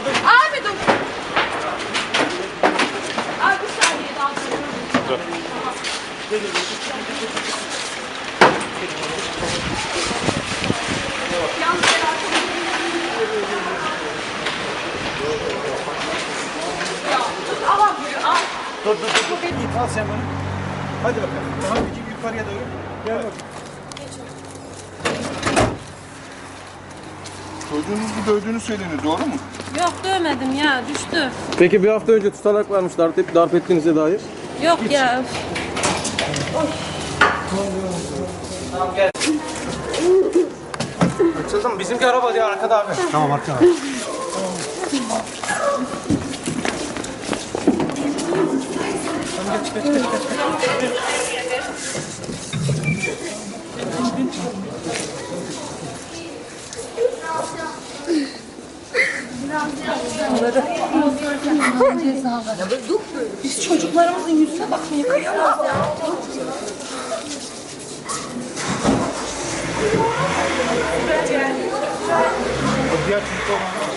Abi dur. Abi bir saniye daha dur. Yalnız Ya, tut, al abi, al. Dur dur dur. al sen bunu. Hadi bakalım. Daha küçük yukarıya doğru. Gel bakalım. Çocuğunuzu dövdüğünü söyleniyor doğru mu? Yok dövmedim ya düştü. Peki bir hafta önce tutanak varmış darp, darp ettiğinize dair. Yok ya. Açıldım. Bizimki araba diye arkada abi. Tamam arkada. Biz çocuklarımızın yüzüne bakmaya kıyamaz ya. Diğer çocuk olan